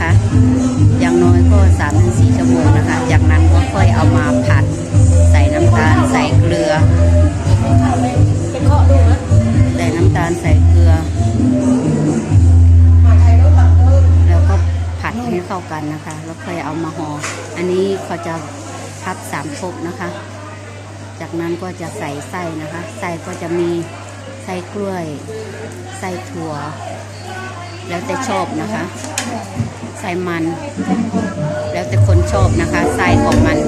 คะ อย่างน้อยก็สามถึงสี่ชั่วโมงนะคะ จากนั้นก็ค่อยเอามาผัด ใส่น้ำตาลใส่เกลือใส่น้ำตาลใส่เกลือ แล้วก็ผัดให้เข้ากันนะคะ แล้วค่อยเอามาหอ่ออันนี้เขาจะพับสามพกนะคะ จากนั้นก็จะใส่ไส้นะคะ ไส้ก็จะมีไส้กล้วย ไส้ถั่ว แล้วแต่ชอบนะคะ ใส่มัน แล้วแต่คนชอบนะคะไส้ของมัน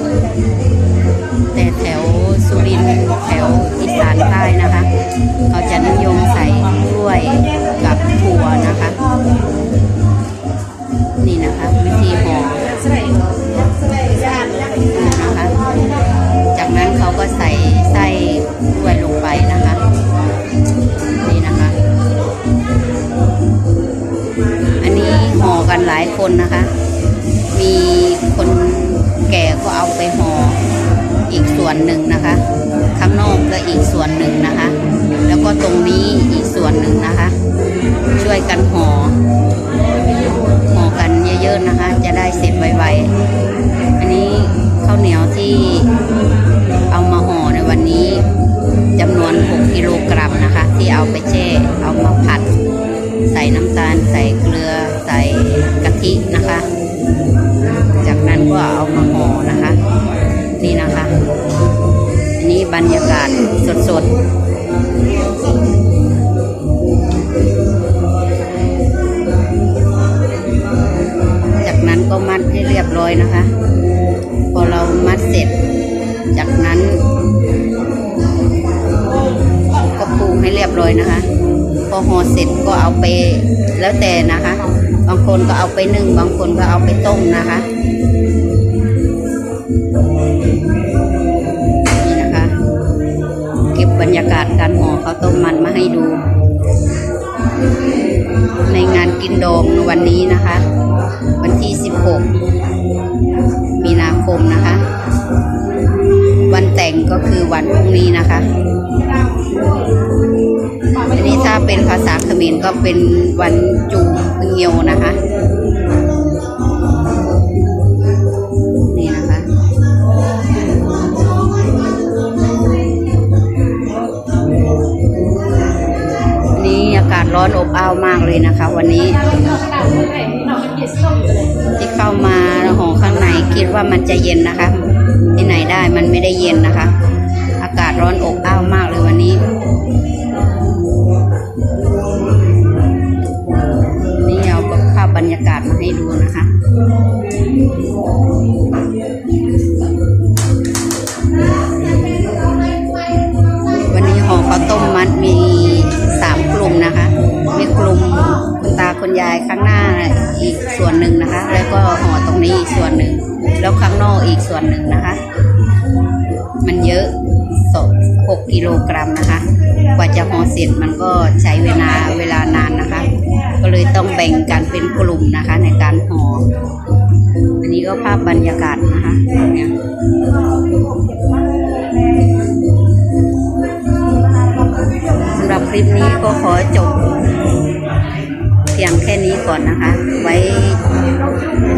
กันหลายคนนะคะ มีคนแก่ก็เอาไปห่ออีกส่วนหนึ่งนะคะ ข้างนอกก็อีกส่วนหนึ่งนะคะ แล้วก็ตรงนี้อีกส่วนหนึ่งนะคะ ช่วยกันห่อห่อกันเยอะๆนะคะ จะได้เสร็จไวๆอันนี้ข้าวเหนียวที่เอามาห่อในวันนี้จำนวน 6 กิโลกรัมนะคะ ที่เอาไปแช่ รรยากาศสดๆ จากนั้นก็มัดให้เรียบร้อยนะคะ พอเรามัดเสร็จ จากนั้นก็ปรุงให้เรียบร้อยนะคะ พอห่อเสร็จก็เอาไปแล้วแต่นะคะ บางคนก็เอาไปนึ่ง บางคนก็เอาไปต้มนะคะากาศการห่อข้าวต้มมันมาให้ดู ในงานกินดองวันนี้นะคะ วันที่ 16 มีนาคมนะคะ วันแต่งก็คือวันพรุ่งนี้นะคะอันนี้ถ้าเป็นภาษาเขมรก็เป็นวันจูพึงเงียวนะคะากาศร้อนอบอ้าวมากเลยนะคะ วันนี้ ที่เข้ามาห่อข้างในคิดว่ามันจะเย็นนะคะ ที่ไหนได้มันไม่ได้เย็นนะคะ อากาศร้อนอบอ้าวมากเลยวันนี้นี่เอาภาพบรรยากาศมาให้ดูนะคะ ข้างหน้าอีกส่วนหนึ่งนะคะ แล้วก็ห่อตรงนี้อีกส่วนหนึ่ง แล้วข้างนอกอีกส่วนหนึ่งนะคะ มันเยอะสองหกกิโลกรัมนะคะ กว่าจะห่อเสร็จมันก็ใช้เวลาเวลานานนะคะ ก็เลยต้องแบ่งกันเป็นกลุ่มนะคะ ในการห่ออันนี้ก็ภาพบรรยากาศนะคะเนี่ยสำหรับคลิปนี้ก็ขอจบ ก่อนนะคะ ไว้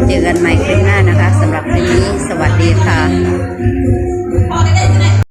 เจอกันใหม่คลิปหน้านะคะสำหรับวันนี้สวัสดีค่ะ